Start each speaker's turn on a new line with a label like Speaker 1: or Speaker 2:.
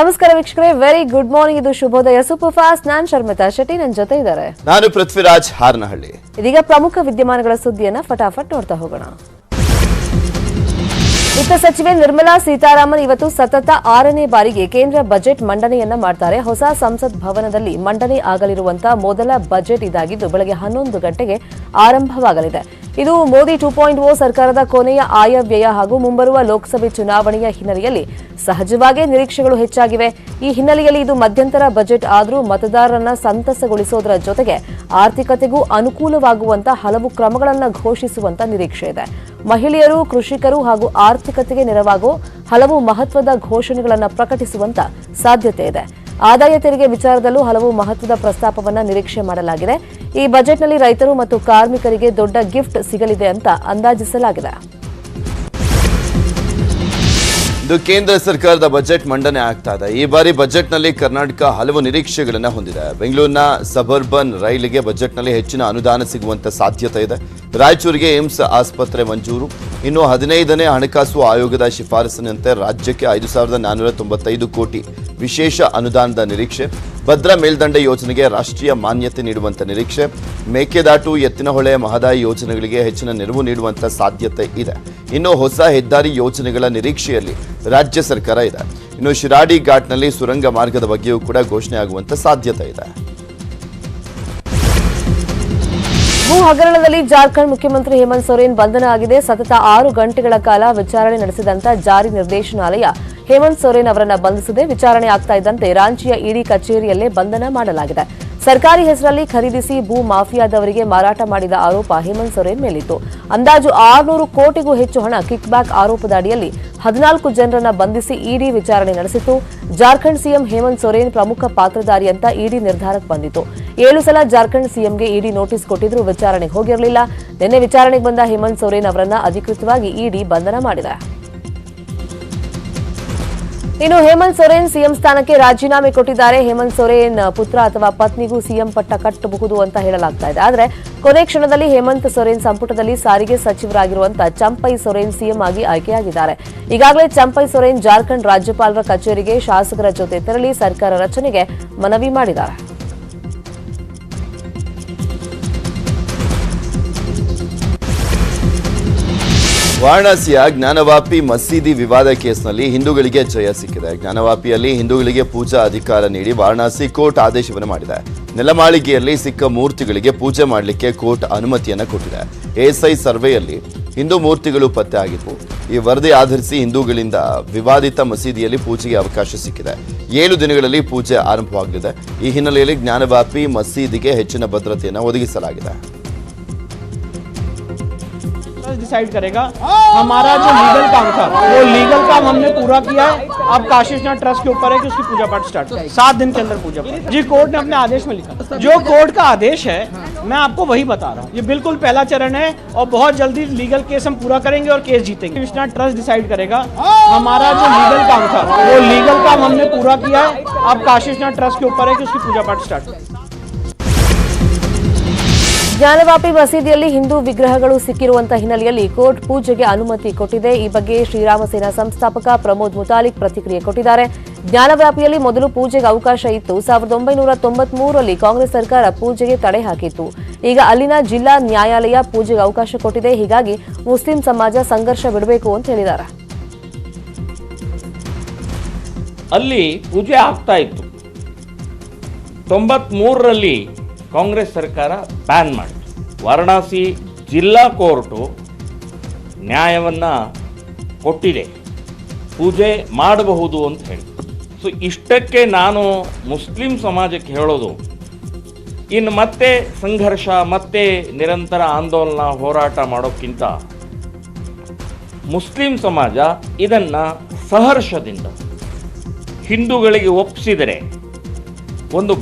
Speaker 1: ನಮಸ್ಕಾರ ವೀಕ್ಷಕರೇ very good morning ಇದು ಶುಭೋದಯ ಸೂಪರ್ ಫಾಸ್ಟ್ ನಾನ್ ಶರ್ಮಿತಾ ಶೆಟ್ಟಿ ನನ್ನ ಜೊತೆ ಇದ್ದಾರೆ.
Speaker 2: ನಾನು ಪೃಥ್ವಿರಾಜ್ ಹಾರನಹಳ್ಳಿ.
Speaker 1: ಇದೀಗ ಪ್ರಮುಖ ವಿದ್ಯಮಾನಗಳ ಸುದ್ದಿಯನ್ನ ಫಟಾಫಟ್ ನೋಡ್ತಾ ಹೋಗೋಣ. ವಿತ್ತ ಸಚಿವೆ ನಿರ್ಮಲಾ ಸೀತಾರಾಮನ್ ಇವತ್ತು ಸತತ ಆರನೇ ಬಾರಿಗೆ ಕೇಂದ್ರ ಬಜೆಟ್ ಮಂಡನೆಯನ್ನ ಮಾಡ್ತಾರೆ. ಹೊಸ ಸಂಸತ್ ಭವನದಲ್ಲಿ ಮಂಡನೆ ಆಗಲಿರುವಂತಹ ಮೊದಲ ಬಜೆಟ್ ಇದಾಗಿದ್ದು ಬೆಳಗ್ಗೆ ಹನ್ನೊಂದು ಗಂಟೆಗೆ ಆರಂಭವಾಗಲಿದೆ. ಇದು ಮೋದಿ ಟೂ ಪಾಯಿಂಟ್ ಓ ಸರ್ಕಾರದ ಕೊನೆಯ ಆಯವ್ಯಯ ಹಾಗೂ ಮುಂಬರುವ ಲೋಕಸಭೆ ಚುನಾವಣೆಯ ಹಿನ್ನೆಲೆಯಲ್ಲಿ ಸಹಜವಾಗೇ ನಿರೀಕ್ಷೆಗಳು ಹೆಚ್ಚಾಗಿವೆ. ಈ ಹಿನ್ನೆಲೆಯಲ್ಲಿ ಇದು ಮಧ್ಯಂತರ ಬಜೆಟ್ ಆದರೂ ಮತದಾರರನ್ನ ಸಂತಸಗೊಳಿಸೋದರ ಜೊತೆಗೆ ಆರ್ಥಿಕತೆಗೂ ಅನುಕೂಲವಾಗುವಂತ ಹಲವು ಕ್ರಮಗಳನ್ನು ಘೋಷಿಸುವಂತ ನಿರೀಕ್ಷೆ ಇದೆ. ಮಹಿಳೆಯರು, ಕೃಷಿಕರು ಹಾಗೂ ಆರ್ಥಿಕತೆಗೆ ನೆರವಾಗುವ ಹಲವು ಮಹತ್ವದ ಘೋಷಣೆಗಳನ್ನು ಪ್ರಕಟಿಸುವಂತ ಸಾಧ್ಯತೆ ಇದೆ. ಆದಾಯ ತೆರಿಗೆ ವಿಚಾರದಲ್ಲೂ ಹಲವು ಮಹತ್ವದ ಪ್ರಸ್ತಾಪವನ್ನು ನಿರೀಕ್ಷೆ ಮಾಡಲಾಗಿದೆ. ಈ ಬಜೆಟ್ನಲ್ಲಿ ರೈತರು ಮತ್ತು ಕಾರ್ಮಿಕರಿಗೆ ದೊಡ್ಡ ಗಿಫ್ಟ್ ಸಿಗಲಿದೆ ಅಂತ ಅಂದಾಜಿಸಲಾಗಿದೆ.
Speaker 2: ಇದು ಕೇಂದ್ರ ಸರ್ಕಾರದ ಬಜೆಟ್ ಮಂಡನೆ ಆಗ್ತಾ ಇದೆ. ಈ ಬಾರಿ ಬಜೆಟ್ನಲ್ಲಿ ಕರ್ನಾಟಕ ಹಲವು ನಿರೀಕ್ಷೆಗಳನ್ನು ಹೊಂದಿದೆ. ಬೆಂಗಳೂರಿನ ಸಬರ್ಬನ್ ರೈಲಿಗೆ ಬಜೆಟ್ನಲ್ಲಿ ಹೆಚ್ಚಿನ ಅನುದಾನ ಸಿಗುವಂತ ಸಾಧ್ಯತೆ ಇದೆ. ರಾಯಚೂರಿಗೆ ಏಮ್ಸ್ ಆಸ್ಪತ್ರೆ ಮಂಜೂರು. ಇನ್ನು ಹದಿನೈದನೇ ಹಣಕಾಸು ಆಯೋಗದ ಶಿಫಾರಸಿನಂತೆ ರಾಜ್ಯಕ್ಕೆ ಐದು ಸಾವಿರದ ನಾನ್ನೂರ ತೊಂಬತ್ತೈದು ಕೋಟಿ ವಿಶೇಷ ಅನುದಾನದ ನಿರೀಕ್ಷೆ, ಭದ್ರಾ ಮೇಲ್ದಂಡೆ ಯೋಜನೆಗೆ ರಾಷ್ಟ್ರೀಯ ಮಾನ್ಯತೆ ನೀಡುವಂತ ನಿರೀಕ್ಷೆ, ಮೇಕೆದಾಟು ಎತ್ತಿನಹೊಳೆ ಮಹದಾಯಿ ಯೋಜನೆಗಳಿಗೆ ಹೆಚ್ಚಿನ ನೆರವು ನೀಡುವಂತ ಸಾಧ್ಯತೆ ಇದೆ. ಇನ್ನು ಹೊಸ ಹೆದ್ದಾರಿ ಯೋಜನೆಗಳ ನಿರೀಕ್ಷೆಯಲ್ಲಿ ರಾಜ್ಯ ಸರ್ಕಾರ ಇದೆ. ಇನ್ನು ಶಿರಾಡಿ ಘಾಟ್ನಲ್ಲಿ ಸುರಂಗ ಮಾರ್ಗದ ಬಗ್ಗೆಯೂ ಕೂಡ ಘೋಷಣೆ ಆಗುವಂತ ಸಾಧ್ಯತೆ ಇದೆ.
Speaker 1: ಭೂ ಹಗರಣದಲ್ಲಿ ಜಾರ್ಖಂಡ್ ಮುಖ್ಯಮಂತ್ರಿ ಹೇಮಂತ್ ಸೊರೇನ್ ಬಂಧನ ಆಗಿದೆ. ಸತತ ಆರು ಗಂಟೆಗಳ ಕಾಲ ವಿಚಾರಣೆ ನಡೆಸಿದಂತ ಜಾರಿ ನಿರ್ದೇಶನಾಲಯ ಹೇಮಂತ್ ಸೊರೇನ್ ಅವರನ್ನು ಬಂಧಿಸದೆ ವಿಚಾರಣೆ ಆಗ್ತಾ ಇದ್ದಂತೆ ರಾಂಚಿಯ ಇಡಿ ಕಚೇರಿಯಲ್ಲೇ ಬಂಧನ ಮಾಡಲಾಗಿದೆ. ಸರ್ಕಾರಿ ಹೆಸರಲ್ಲಿ ಖರೀದಿಸಿ ಭೂ ಮಾಫಿಯಾದವರಿಗೆ ಮಾರಾಟ ಮಾಡಿದ ಆರೋಪ ಹೇಮಂತ್ ಸೊರೇನ್ ಮೇಲಿತ್ತು. ಅಂದಾಜು ಆರುನೂರು ಕೋಟಿಗೂ ಹೆಚ್ಚು ಹಣ ಕಿಕ್ ಬ್ಯಾಕ್ ಆರೋಪದ ಅಡಿಯಲ್ಲಿ ಹದಿನಾಲ್ಕು ಜನರನ್ನ ಬಂಧಿಸಿ ಇಡಿ ವಿಚಾರಣೆ ನಡೆಸಿತು ಜಾರ್ಖಂಡ್ ಸಿಎಂ ಹೇಮಂತ್ ಸೊರೇನ್ ಪ್ರಮುಖ ಪಾತ್ರಧಾರಿ ಅಂತ ಇಡಿ ನಿರ್ಧಾರಕ್ಕೆ ಬಂದಿತು ಏಳು ಸಲ ಜಾರ್ಖಂಡ್ ಸಿಎಂಗೆ ಇಡಿ ನೋಟಿಸ್ ಕೊಟ್ಟಿದ್ರೂ ವಿಚಾರಣೆಗೆ ಹೋಗಿರಲಿಲ್ಲ. ನಿನ್ನೆ ವಿಚಾರಣೆಗೆ ಬಂದ ಹೇಮಂತ್ ಸೊರೇನ್ ಅವರನ್ನ ಅಧಿಕೃತವಾಗಿ ಇಡಿ ಬಂಧನ ಮಾಡಿದೆ. ಇನ್ನು ಹೇಮಂತ್ ಸೊರೇನ್ ಸಿಎಂ ಸ್ಥಾನಕ್ಕೆ ರಾಜೀನಾಮೆ ಕೊಟ್ಟಿದ್ದಾರೆ. ಹೇಮಂತ್ ಸೊರೇನ್ ಪುತ್ರ ಅಥವಾ ಪತ್ನಿಗೂ ಸಿಎಂ ಪಟ್ಟ ಕಟ್ಟಬಹುದು ಅಂತ ಹೇಳಲಾಗ್ತಾ ಇದೆ. ಆದರೆ ಕೊನೆ ಕ್ಷಣದಲ್ಲಿ ಹೇಮಂತ್ ಸೊರೇನ್ ಸಂಪುಟದಲ್ಲಿ ಸಾರಿಗೆ ಸಚಿವರಾಗಿರುವಂತಹ ಚಂಪೈ ಸೊರೇನ್ ಸಿಎಂ ಆಗಿ ಆಯ್ಕೆಯಾಗಿದ್ದಾರೆ. ಈಗಾಗಲೇ ಚಂಪೈ ಸೊರೇನ್ ಜಾರ್ಖಂಡ್ ರಾಜ್ಯಪಾಲರ ಕಚೇರಿಗೆ ಶಾಸಕರ ಜೊತೆ ತೆರಳಿ ಸರ್ಕಾರ ರಚನೆಗೆ ಮನವಿ ಮಾಡಿದ್ದಾರೆ.
Speaker 2: ವಾರಣಾಸಿಯ ಜ್ಞಾನವಾಪಿ ಮಸೀದಿ ವಿವಾದ ಕೇಸ್ನಲ್ಲಿ ಹಿಂದೂಗಳಿಗೆ ಜಯ ಸಿಕ್ಕಿದೆ. ಜ್ಞಾನವಾಪಿಯಲ್ಲಿ ಹಿಂದೂಗಳಿಗೆ ಪೂಜಾ ಅಧಿಕಾರ ನೀಡಿ ವಾರಣಾಸಿ ಕೋರ್ಟ್ ಆದೇಶವನ್ನು ಮಾಡಿದೆ. ನೆಲಮಾಳಿಗೆಯಲ್ಲಿ ಸಿಕ್ಕ ಮೂರ್ತಿಗಳಿಗೆ ಪೂಜೆ ಮಾಡಲಿಕ್ಕೆ ಕೋರ್ಟ್ ಅನುಮತಿಯನ್ನು ಕೊಟ್ಟಿದೆ. ಎಎಸ್ಐ ಸರ್ವೆಯಲ್ಲಿ ಹಿಂದೂ ಮೂರ್ತಿಗಳು ಪತ್ತೆ ಆಗಿದ್ವು. ಈ ವರದಿ ಆಧರಿಸಿ ಹಿಂದೂಗಳಿಂದ ವಿವಾದಿತ ಮಸೀದಿಯಲ್ಲಿ ಪೂಜೆಗೆ ಅವಕಾಶ ಸಿಕ್ಕಿದೆ. ಏಳು ದಿನಗಳಲ್ಲಿ ಪೂಜೆ ಆರಂಭವಾಗಲಿದೆ. ಈ ಹಿನ್ನೆಲೆಯಲ್ಲಿ ಜ್ಞಾನವಾಪಿ ಮಸೀದಿಗೆ ಹೆಚ್ಚಿನ ಭದ್ರತೆಯನ್ನು ಒದಗಿಸಲಾಗಿದೆ.
Speaker 3: डिसाइड करेगा। हमारा जो लीगल काम था, वो लीगल काम हमने पूरा किया है। अब काशिशनाथ ट्रस्ट के ऊपर है कि उसकी पूजा पाठ स्टार्ट सात दिन के अंदर पूजा पाठ जी कोर्ट ने अपने आदेश में लिखा। जो कोर्ट का आदेश है, मैं आपको वही बता रहा हूँ। ये बिल्कुल पहला चरण है और बहुत जल्दी लीगल केस हम पूरा करेंगे और केस जीतेंगे। काशिशनाथ ट्रस्ट डिसाइड करेगा। हमारा जो लीगल काम था, वो लीगल काम हमने पूरा किया है। अब काशिशनाथ ट्रस्ट के ऊपर है कि उसकी पूजा पाठ स्टार्ट
Speaker 1: ಜ್ಞಾನವಾಪಿ ಮಸೀದಿಯಲ್ಲಿ ಹಿಂದೂ ವಿಗ್ರಹಗಳು ಸಿಕ್ಕಿರುವಂತಹ ಹಿನ್ನೆಲೆಯಲ್ಲಿ ಕೋರ್ಟ್ ಪೂಜೆಗೆ ಅನುಮತಿ ಕೊಟ್ಟಿದೆ. ಈ ಬಗ್ಗೆ ಶ್ರೀರಾಮ ಸೇನಾ ಸಂಸ್ಥಾಪಕ ಪ್ರಮೋದ್ ಮುತಾಲಿಕ್ ಪ್ರತಿಕ್ರಿಯೆ ಕೊಟ್ಟಿದ್ದಾರೆ. ಜ್ಞಾನವ್ಯಾಪಿಯಲ್ಲಿ ಮೊದಲು ಪೂಜೆಗೆ ಅವಕಾಶ ಇತ್ತು. ಸಾವಿರದ ಒಂಬೈನೂರ ತೊಂಬತ್ಮೂರರಲ್ಲಿ ಕಾಂಗ್ರೆಸ್ ಸರ್ಕಾರ ಪೂಜೆಗೆ ತಡೆ ಹಾಕಿತ್ತು. ಈಗ ಅಲ್ಲಿನ ಜಿಲ್ಲಾ ನ್ಯಾಯಾಲಯ ಪೂಜೆಗೆ ಅವಕಾಶ ಕೊಟ್ಟಿದೆ. ಹೀಗಾಗಿ ಮುಸ್ಲಿಂ ಸಮಾಜ ಸಂಘರ್ಷ ಬಿಡಬೇಕು ಅಂತ ಹೇಳಿದ್ದಾರೆ.
Speaker 4: ಅಲ್ಲಿ ಪೂಜೆ ಆಗ್ತಾ ಇತ್ತು. ತೊಂಬತ್ಮೂರರಲ್ಲಿ ಕಾಂಗ್ರೆಸ್ ಸರ್ಕಾರ ಬ್ಯಾನ್ ಮಾಡಿತು. ವಾರಣಾಸಿ ಜಿಲ್ಲಾ ಕೋರ್ಟು ನ್ಯಾಯವನ್ನು ಕೊಟ್ಟಿದೆ. ಪೂಜೆ ಮಾಡಬಹುದು ಅಂತ ಹೇಳಿ ಸೊ ಇಷ್ಟಕ್ಕೆ ನಾನು ಮುಸ್ಲಿಂ ಸಮಾಜಕ್ಕೆ ಹೇಳೋದು, ಇನ್ನು ಮತ್ತೆ ಸಂಘರ್ಷ, ಮತ್ತೆ ನಿರಂತರ ಆಂದೋಲನ, ಹೋರಾಟ ಮಾಡೋಕ್ಕಿಂತ ಮುಸ್ಲಿಂ ಸಮಾಜ ಇದನ್ನು ಸಹರ್ಷದಿಂದ ಹಿಂದೂಗಳಿಗೆ ಒಪ್ಪಿಸಿದರೆ ಒಂದು